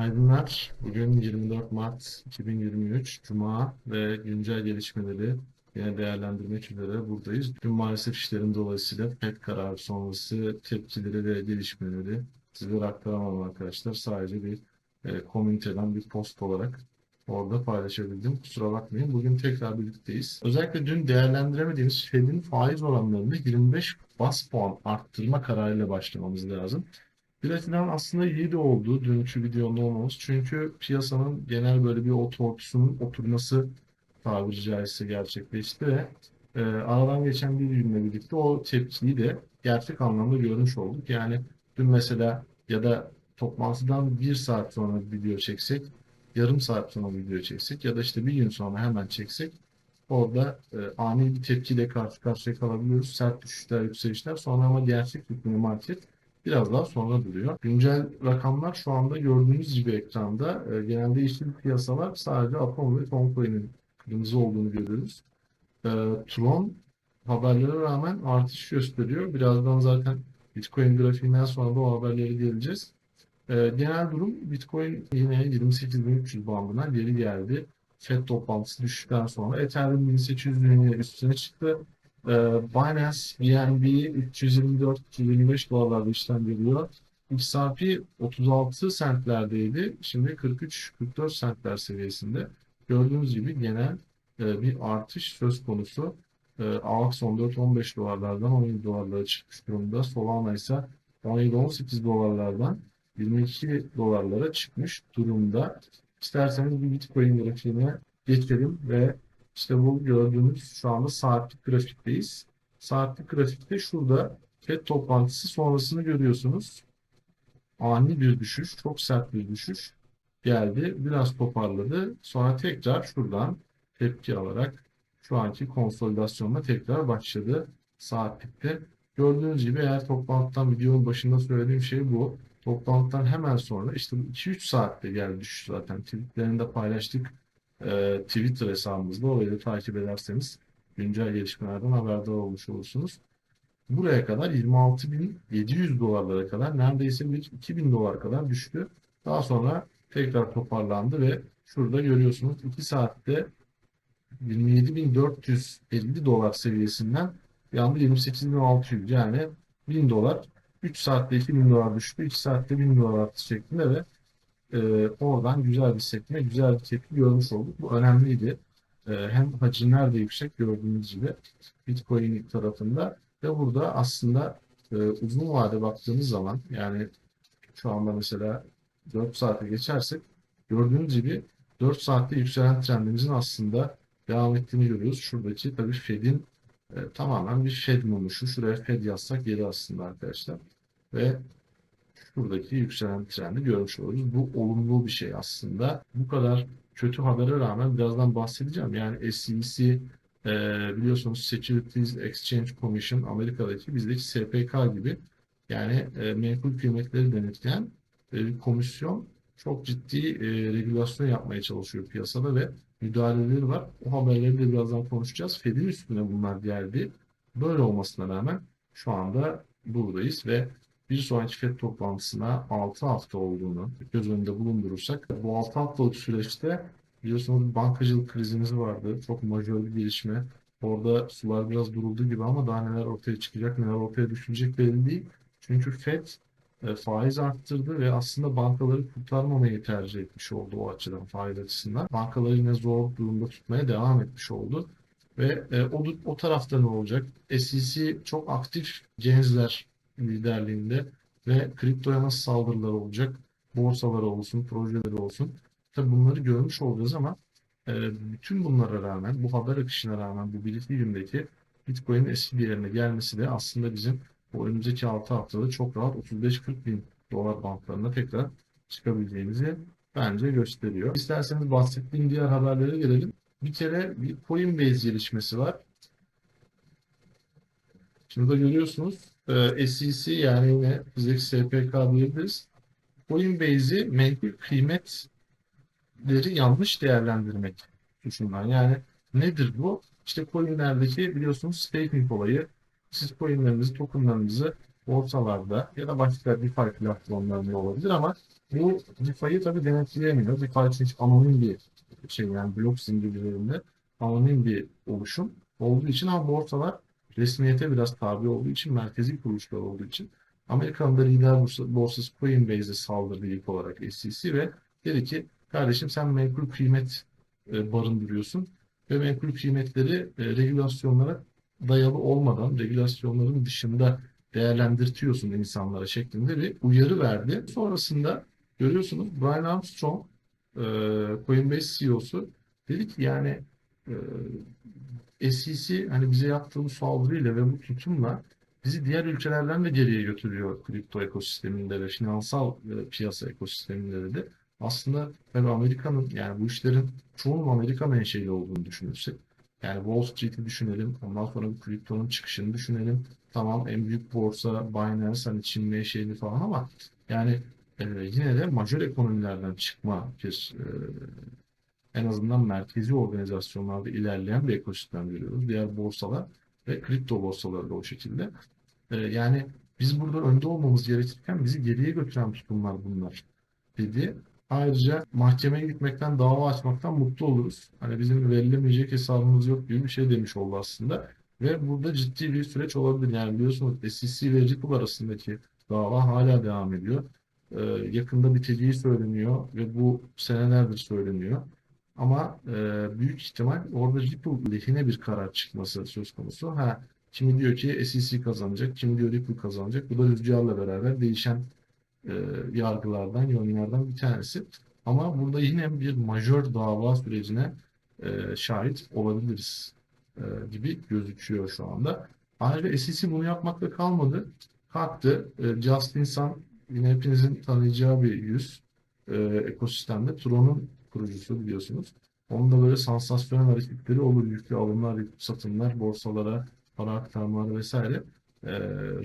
Günaydınlar. Bugün 24 Mart 2023 Cuma ve güncel gelişmeleri yine değerlendirmek üzere buradayız. Dün maalesef işlerin dolayısıyla FED kararı sonrası tepkileri ve gelişmeleri sizlere aktaramam arkadaşlar. Sadece bir e, komüniteden bir post olarak orada paylaşabildim. Kusura bakmayın. Bugün tekrar birlikteyiz. Özellikle dün değerlendiremediğimiz Fed'in faiz oranlarını 25 bas puan arttırma kararıyla başlamamız lazım. Grafiğin aslında iyi de oldu dünkü videonun olmamız. Çünkü piyasanın genel böyle bir otortusunun oturması tabiri caizse gerçekleşti ve e, aradan geçen bir günle birlikte o tepkiyi de gerçek anlamda görmüş olduk. Yani dün mesela ya da toplantıdan bir saat sonra bir video çeksek, yarım saat sonra video çeksek ya da işte bir gün sonra hemen çeksek orada e, ani bir tepkiyle karşı karşıya kalabiliyoruz. Sert düşüşler, yükselişler. Sonra ama gerçek hükmünü market biraz daha sonra duruyor. Güncel rakamlar şu anda gördüğünüz gibi ekranda. E, genelde yeşil piyasalar sadece Atom ve Toncoin'in kırmızı olduğunu görüyoruz. E, Tron haberlere rağmen artış gösteriyor. Birazdan zaten Bitcoin grafiğinden sonra da o haberleri geleceğiz. E, genel durum Bitcoin yine 28.300 bandına geri geldi. FED toplantısı düştükten sonra Ethereum 1800'ün yine üstüne çıktı. Ee, Binance BNB 324-325 dolarlarda işlem görüyor. XRP 36 centlerdeydi. Şimdi 43-44 centler seviyesinde. Gördüğünüz gibi genel e, bir artış söz konusu. E, AVAX 14-15 dolarlardan 17 dolarlara çıkmış durumda. Solana ise 17-18 dolarlardan 22 dolarlara çıkmış durumda. İsterseniz bir Bitcoin grafiğine geçelim ve işte bu gördüğünüz şu anda saatlik grafikteyiz. Saatlik grafikte şurada FED toplantısı sonrasını görüyorsunuz. Ani bir düşüş, çok sert bir düşüş geldi. Biraz toparladı. Sonra tekrar şuradan tepki alarak şu anki konsolidasyonuna tekrar başladı saatlikte. Gördüğünüz gibi eğer toplantıdan videonun başında söylediğim şey bu. Toplantıdan hemen sonra işte 2-3 saatte geldi düşüş zaten. Tweetlerinde paylaştık e, Twitter hesabımızda orayı da takip ederseniz güncel gelişmelerden haberdar olmuş olursunuz. Buraya kadar 26.700 dolarlara kadar neredeyse bir 2000 dolar kadar düştü. Daha sonra tekrar toparlandı ve şurada görüyorsunuz 2 saatte 27.450 dolar seviyesinden anda 28.600 yani 1000 dolar 3 saatte 2000 dolar düştü 2 saatte 1000 dolar arttı şeklinde ve e, oradan güzel bir sekme, güzel bir tepki görmüş olduk. Bu önemliydi. E, hem hacimler de yüksek gördüğünüz gibi Bitcoin tarafında ve burada aslında e, uzun vade baktığımız zaman yani şu anda mesela 4 saate geçersek gördüğünüz gibi 4 saatte yükselen trendimizin aslında devam ettiğini görüyoruz. Şuradaki tabii Fed'in e, tamamen bir Fed mumuşu. Şuraya Fed yazsak yeri aslında arkadaşlar. Ve buradaki yükselen trendi görmüş oluruz. Bu olumlu bir şey aslında. Bu kadar kötü habere rağmen birazdan bahsedeceğim. Yani SEC e, biliyorsunuz Securities Exchange Commission Amerika'daki bizdeki SPK gibi yani e, menkul kıymetleri denetleyen e, komisyon çok ciddi e, regülasyon yapmaya çalışıyor piyasada ve müdahaleleri var. O haberleri de birazdan konuşacağız. Fed'in üstüne bunlar geldi. Böyle olmasına rağmen şu anda buradayız ve bir sonraki FED toplantısına 6 hafta olduğunu göz önünde bulundurursak bu 6 haftalık süreçte biliyorsunuz bankacılık krizimiz vardı. Çok majör bir gelişme. Orada sular biraz duruldu gibi ama daha neler ortaya çıkacak, neler ortaya düşecek belli değil. Çünkü FED e, faiz arttırdı ve aslında bankaları kurtarmamayı tercih etmiş oldu o açıdan, faiz açısından. Bankaları yine zor durumda tutmaya devam etmiş oldu. Ve e, o, o tarafta ne olacak? SEC çok aktif gençler liderliğinde ve kriptoya nasıl saldırılar olacak, borsaları olsun, projeleri olsun. Tabii bunları görmüş olacağız ama e, bütün bunlara rağmen, bu haber akışına rağmen bu gündeki Bitcoin'in eski bir yerine gelmesi de aslında bizim bu önümüzdeki 6 haftada çok rahat 35-40 bin dolar bantlarına tekrar çıkabileceğimizi bence gösteriyor. İsterseniz bahsettiğim diğer haberlere gelelim. Bir kere bir Coinbase gelişmesi var. Şimdi da görüyorsunuz e, SEC yani yine bizdeki SPK diyebiliriz. Coinbase'i menkul kıymetleri yanlış değerlendirmek suçundan. Yani nedir bu? İşte coinlerdeki biliyorsunuz staking olayı. Siz coinlerinizi, tokenlarınızı borsalarda ya da başka DeFi platformlarında olabilir ama Bu DeFi'yi tabii denetleyemiyor. DeFi çünkü anonim bir şey yani blok zincirlerinde anonim bir oluşum olduğu için ama borsalar resmiyete biraz tabi olduğu için merkezi kuruluşlar olduğu için Amerika'nın da lider borsa- borsası Coinbase'e saldırdı ilk olarak SEC ve dedi ki kardeşim sen menkul kıymet e, barındırıyorsun ve menkul kıymetleri e, regülasyonlara dayalı olmadan regülasyonların dışında değerlendirtiyorsun insanlara şeklinde bir uyarı verdi. Sonrasında görüyorsunuz Brian Armstrong e, Coinbase CEO'su dedi ki yani SEC hani bize yaptığı bu saldırıyla ve bu tutumla bizi diğer ülkelerden de geriye götürüyor kripto ekosisteminde ve finansal e, piyasa ekosisteminde dedi. Aslında tabii Amerika'nın yani bu işlerin çoğunun Amerika menşeli olduğunu düşünürsek yani Wall Street'i düşünelim. Ondan sonra bu kriptonun çıkışını düşünelim. Tamam en büyük borsa Binance hani Çin menşeli falan ama yani e, yine de majör ekonomilerden çıkma bir e, en azından merkezi organizasyonlarda ilerleyen bir ekosistem görüyoruz. Diğer borsalar ve kripto borsaları da o şekilde. E, yani biz burada önde olmamız gerekirken bizi geriye götüren tutumlar bunlar dedi. Ayrıca mahkemeye gitmekten, dava açmaktan mutlu oluruz. Hani bizim verilemeyecek hesabımız yok gibi bir şey demiş oldu aslında. Ve burada ciddi bir süreç olabilir. Yani biliyorsunuz SEC ve Ripple arasındaki dava hala devam ediyor. Ee, yakında biteceği söyleniyor ve bu senelerdir söyleniyor. Ama e, büyük ihtimal orada Ripple lehine bir karar çıkması söz konusu. Ha, kimi diyor ki SEC kazanacak, kimi diyor Ripple kazanacak. Bu da rüzgarla beraber değişen e, yargılardan, yönlerden bir tanesi. Ama burada yine bir majör dava sürecine e, şahit olabiliriz e, gibi gözüküyor şu anda. Ayrıca SEC bunu yapmakla kalmadı. Kalktı. E, Justin Sun yine hepinizin tanıyacağı bir yüz e, ekosistemde. Tron'un kurucusu biliyorsunuz. Onun da böyle sansasyonel hareketleri olur. Yüklü alımlar, yüklü satımlar, borsalara para aktarmaları vesaire. E,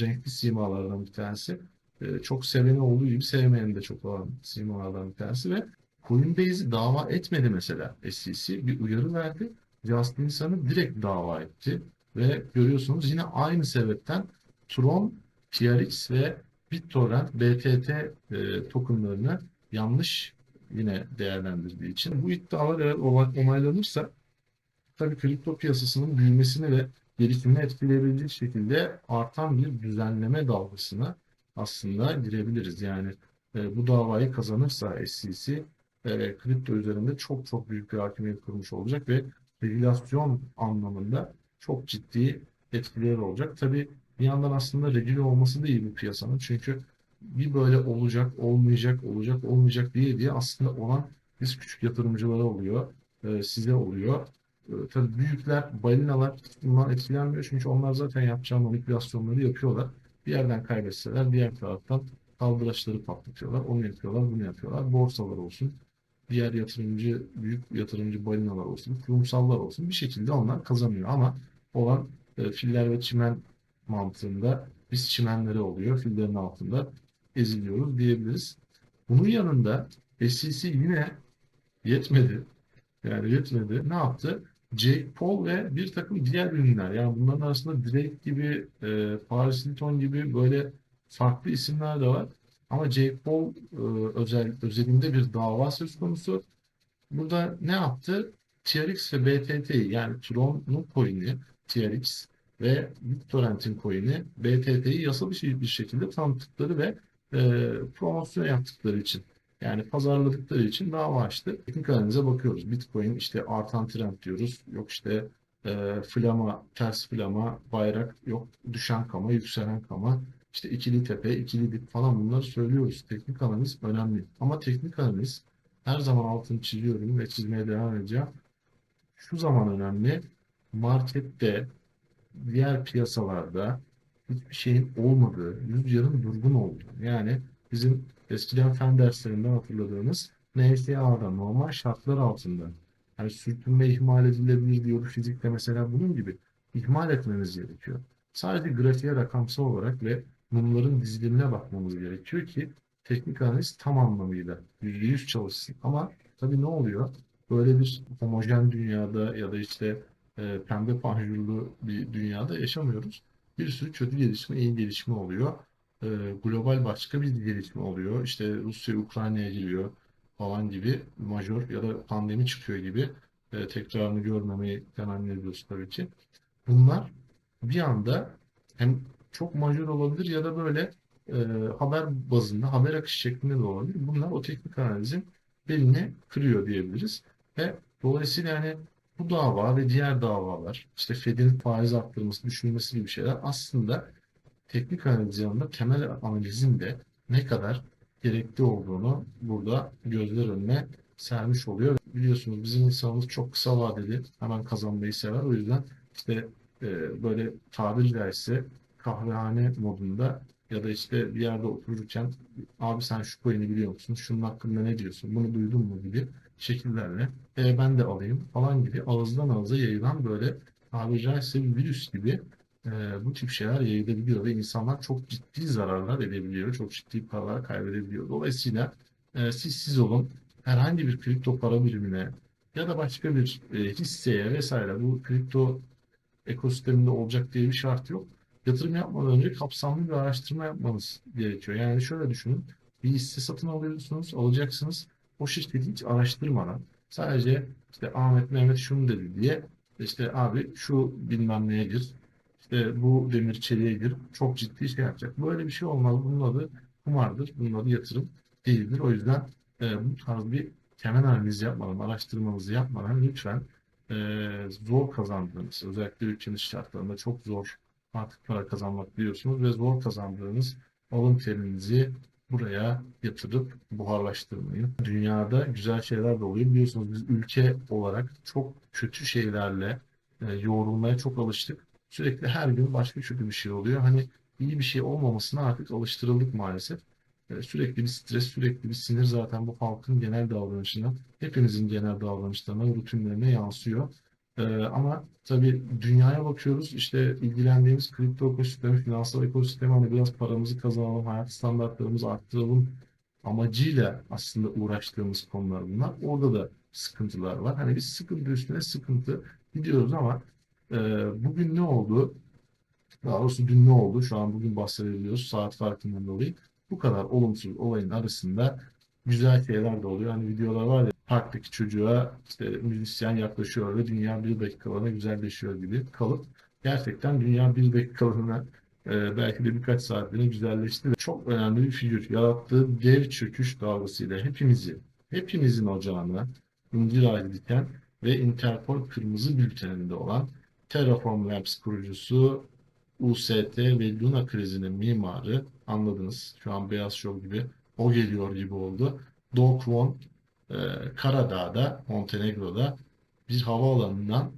renkli simalardan bir tanesi e, çok seveni olduğu gibi sevmeyeni de çok olan simalardan bir tanesi ve Coinbase'i dava etmedi mesela SEC. Bir uyarı verdi. Justin Sun'ı direkt dava etti. Ve görüyorsunuz yine aynı sebepten Tron, TRX ve BitTorrent, BTT e, tokenlarını yanlış yine değerlendirdiği için bu iddialar eğer onaylanırsa tabii kripto piyasasının büyümesini ve gelişimini etkileyebilecek şekilde artan bir düzenleme dalgasına aslında girebiliriz. Yani e, bu davayı kazanırsa SEC e, kripto üzerinde çok çok büyük bir hakimiyet kurmuş olacak ve regülasyon anlamında çok ciddi etkileri olacak. Tabii bir yandan aslında regüle olması da iyi bu piyasanın. Çünkü bir böyle olacak, olmayacak, olacak, olmayacak diye diye aslında olan biz küçük yatırımcılara oluyor, e, size oluyor. E, tabii büyükler, balinalar bundan etkilenmiyor çünkü onlar zaten yapacağı manipülasyonları yapıyorlar. Bir yerden kaybetseler diğer taraftan kaldıraçları patlatıyorlar. Onu yapıyorlar, bunu yapıyorlar. Borsalar olsun, diğer yatırımcı, büyük yatırımcı balinalar olsun, kurumsallar olsun bir şekilde onlar kazanıyor. Ama olan e, filler ve çimen mantığında biz çimenleri oluyor, fillerin altında eziliyoruz diyebiliriz. Bunun yanında SEC yine yetmedi. Yani yetmedi. Ne yaptı? Jake Paul ve bir takım diğer ünlüler. Yani bunların arasında Drake gibi, e, Paris Hilton gibi böyle farklı isimler de var. Ama Jake Paul e, özel, özelinde bir dava söz konusu. Burada ne yaptı? TRX ve BTT yani Tron'un coin'i TRX ve BitTorrent'in coin'i BTT'yi yasal şey, bir şekilde tanıttıkları ve e, promosyon yaptıkları için yani pazarladıkları için dava açtı. Teknik analize bakıyoruz. Bitcoin işte artan trend diyoruz. Yok işte e, flama, ters flama, bayrak, yok düşen kama, yükselen kama, işte ikili tepe, ikili dip falan bunları söylüyoruz. Teknik analiz önemli. Ama teknik analiz her zaman altını çiziyorum ve çizmeye devam edeceğim. Şu zaman önemli. Markette, diğer piyasalarda hiçbir şeyin olmadığı, rüzgarın durgun olduğu. Yani bizim eskiden fen derslerinden hatırladığımız NSA'da normal şartlar altında yani sürtünme ihmal edilebilir diyor fizikte mesela bunun gibi ihmal etmemiz gerekiyor. Sadece grafiğe rakamsal olarak ve mumların dizilimine bakmamız gerekiyor ki teknik analiz tam anlamıyla %100 çalışsın. Ama tabii ne oluyor? Böyle bir homojen dünyada ya da işte e, pembe panjurlu bir dünyada yaşamıyoruz. Bir sürü kötü gelişme, iyi gelişme oluyor. e, global başka bir gelişme oluyor. İşte Rusya Ukrayna'ya giriyor falan gibi majör ya da pandemi çıkıyor gibi e, tekrarını görmemeyi temenni tabii ki. Bunlar bir anda hem çok majör olabilir ya da böyle e, haber bazında, haber akışı şeklinde de olabilir. Bunlar o teknik analizin belini kırıyor diyebiliriz. Ve dolayısıyla yani bu dava ve diğer davalar, işte Fed'in faiz arttırması, düşürmesi gibi şeyler aslında teknik analiz yanında temel analizin de ne kadar gerekli olduğunu burada gözler önüne sermiş oluyor. Biliyorsunuz bizim insanımız çok kısa vadeli hemen kazanmayı sever. O yüzden işte e, böyle tabiri caizse kahvehane modunda ya da işte bir yerde otururken abi sen şu coin'i biliyor musun? Şunun hakkında ne diyorsun? Bunu duydun mu gibi şekillerle e, ben de alayım falan gibi ağızdan ağza yayılan böyle tabiri caizse bir virüs gibi e, bu tip şeyler yayılabiliyor ve insanlar çok ciddi zararlar edebiliyor. Çok ciddi paralar kaybedebiliyor. Dolayısıyla e, siz siz olun herhangi bir kripto para birimine ya da başka bir e, hisseye vesaire bu kripto ekosisteminde olacak diye bir şart yok. Yatırım yapmadan önce kapsamlı bir araştırma yapmanız gerekiyor. Yani şöyle düşünün. Bir hisse satın alıyorsunuz, alacaksınız. O şirketi hiç araştırmadan sadece işte Ahmet Mehmet şunu dedi diye işte abi şu bilmem neye gir, işte bu demir çeliğe gir. Çok ciddi şey yapacak. Böyle bir şey olmaz. Bunun adı kumardır. Bunun adı yatırım değildir. O yüzden e, bu tarz bir temel analiz yapmadan, araştırmanızı yapmadan lütfen e, zor kazandığınız, özellikle ülkenin şartlarında çok zor artık para kazanmak biliyorsunuz ve zor kazandığınız alın terinizi buraya yatırıp buharlaştırmayın. Dünyada güzel şeyler de oluyor. Biliyorsunuz biz ülke olarak çok kötü şeylerle e, yoğrulmaya çok alıştık. Sürekli her gün başka kötü bir şey oluyor. Hani iyi bir şey olmamasına artık alıştırıldık maalesef. E, Sürekli bir stres, sürekli bir sinir zaten bu halkın genel davranışına, hepimizin genel davranışlarına, rutinlerine yansıyor. E, ama tabii dünyaya bakıyoruz, işte ilgilendiğimiz kripto ekosistemi, finansal ekosistemi hani biraz paramızı kazanalım, hayat standartlarımızı arttıralım amacıyla aslında uğraştığımız konular bunlar. Orada da sıkıntılar var. Hani biz sıkıntı üstüne sıkıntı gidiyoruz ama e, bugün ne oldu? Daha doğrusu dün ne oldu? Şu an bugün bahsedebiliyoruz saat farkından dolayı. Bu kadar olumsuz olayın arasında güzel şeyler de oluyor. Hani videolar var ya parktaki çocuğa işte müzisyen yaklaşıyor ve dünya bir dakikalığına güzelleşiyor gibi kalıp gerçekten dünya bir dakikalığına e, belki de birkaç saatliğine güzelleşti ve çok önemli bir figür. Yarattığı dev çöküş dalgasıyla hepimizi, hepimizin ocağına incir ağacı diken ve Interpol Kırmızı Bülteni'nde olan Terraform Labs kurucusu UST ve Luna krizinin mimarı anladınız. Şu an Beyaz Show gibi o geliyor gibi oldu. Do Kwon e, Karadağ'da, Montenegro'da bir havaalanından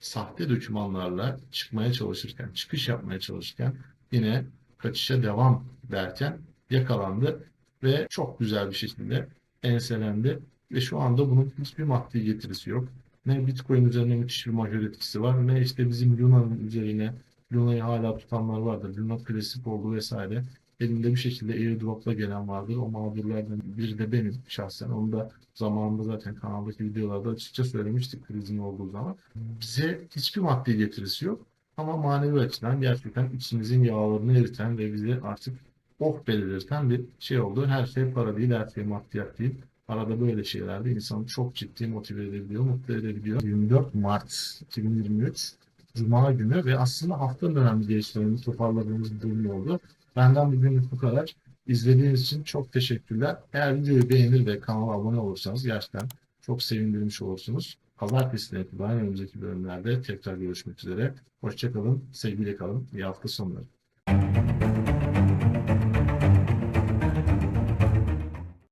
sahte dokümanlarla çıkmaya çalışırken, çıkış yapmaya çalışırken yine kaçışa devam derken yakalandı ve çok güzel bir şekilde enselendi ve şu anda bunun hiçbir maddi getirisi yok. Ne Bitcoin üzerine müthiş bir majör etkisi var ne işte bizim Luna'nın üzerine Luna'yı hala tutanlar vardır. Luna klasik oldu vesaire. Elinde bir şekilde airdrop'la gelen vardır. O mağdurlardan biri de benim şahsen. Onu da zamanında zaten kanaldaki videolarda açıkça söylemiştik krizin olduğu zaman. Bize hiçbir maddi getirisi yok. Ama manevi açıdan gerçekten içimizin yağlarını eriten ve bizi artık oh belirten bir şey oldu. Her şey para değil, her şey maddiyat değil. Arada böyle şeylerde insanı çok ciddi motive edebiliyor, mutlu edebiliyor. 24 Mart 2023 Cuma günü ve aslında haftanın önemli gelişmelerini toparladığımız bir durum oldu. Benden bugün bu kadar. İzlediğiniz için çok teşekkürler. Eğer videoyu beğenir ve kanala abone olursanız gerçekten çok sevindirmiş olursunuz. Pazartesinden itibaren önümüzdeki bölümlerde tekrar görüşmek üzere. Hoşçakalın, sevgiyle kalın. İyi hafta sonları.